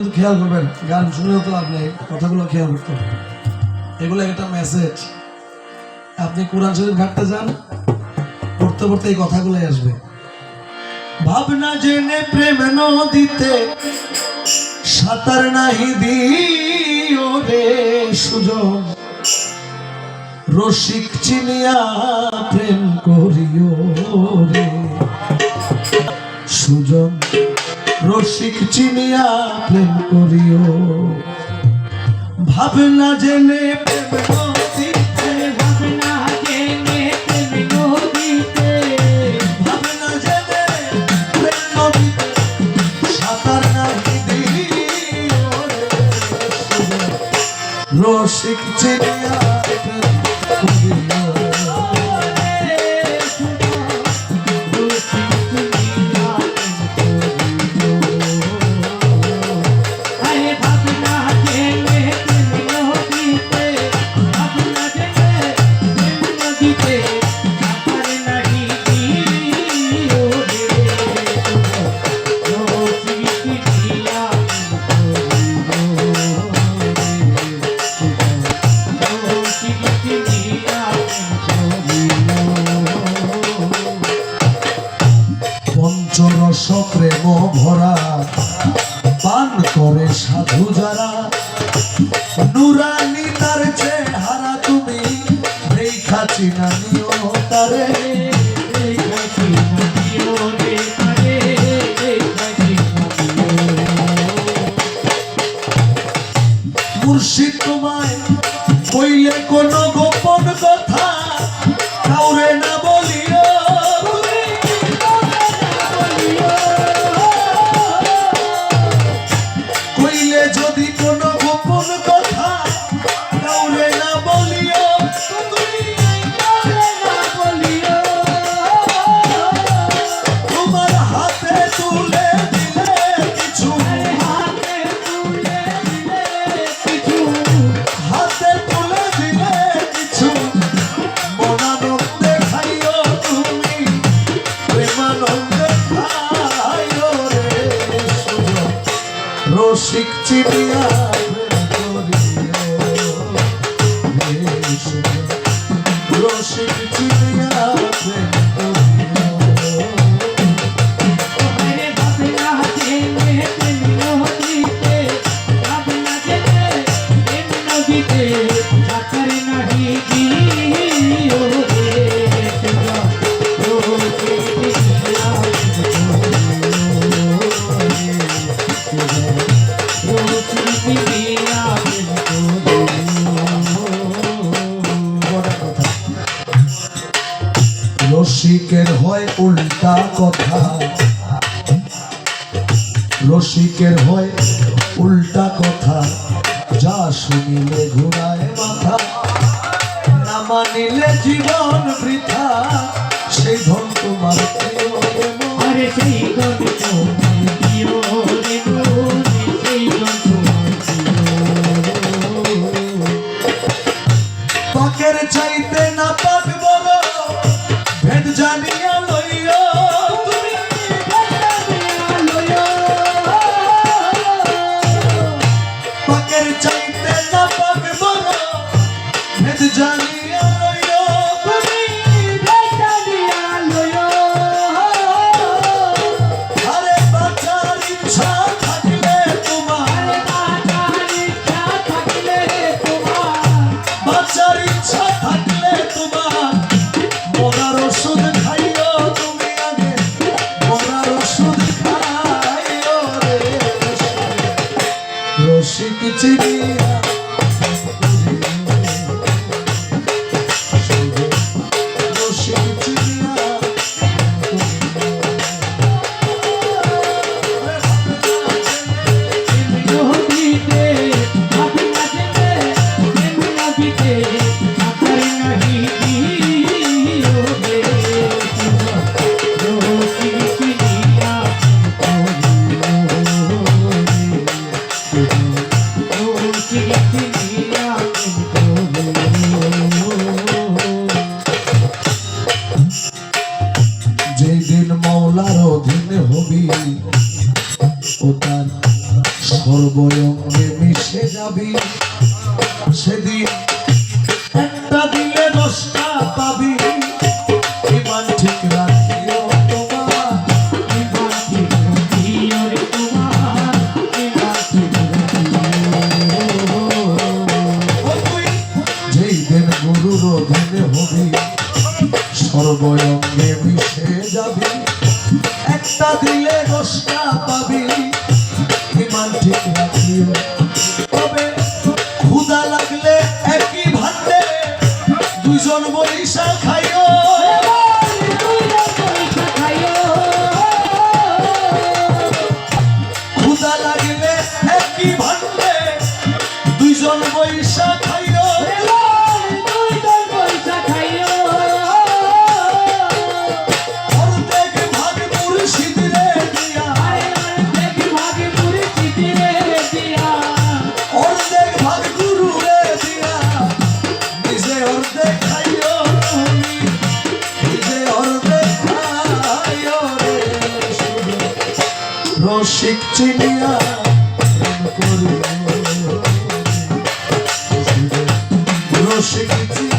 খেয়াল করবেন, গান শুনেও তো নেই, কথাগুলো খেয়াল করতে হবে। এগুলো একটা মেসেজ আপনি কোরআন শরীফ ঘাটতে যান, পড়তে পড়তে এই কথাগুলোই আসবে। ভাবনা জেনে প্রেম নদীতে, সাঁতার নাহি দিও রে সুজন। রসিক চিনিয়া প্রেম করিও রে সুজন। রসিক চিনিয়া প্রেম করিও। ভাবনা জেনে নদীতে ভাবনা পঞ্চরস প্রেম ভরা পান করে সাধু যারা। নুরানি তার চেহারা তুমি তারে। মুর্শিদ তোমায় কইলে কোন গোপন কথা? কাউরে না বলিও। কইলে যদি কোন গোপন কথা রসিক চিনিয়া রসিকের হয় উল্টা কথা। রসিকের হয় উল্টা কথা। যা শুনিলে ঘুরায় মাথা না মানিলে জীবন বৃথা। সেই ধন তোমার আরে সেই পাকের চাইতে চাইতে না পাক বড় ভেদ জানিয়া রসিক আল্লাহর অধীনে হবি। ও তার সর্বয়ঙ্গে মিশে যাবি? সেদিন একটা দিলে দশটা পাবি। ইমান দুইজন বরিশা খাইও। খুদা লাগবে একই ভান্ডে দুজন বৈশা রসিক চিনিয়া রসিক চিনিয়া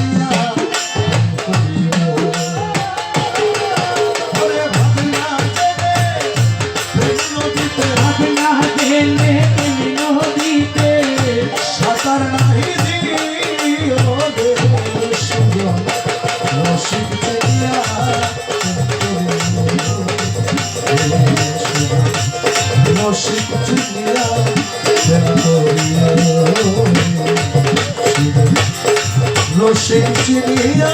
রসিক চিনিয়া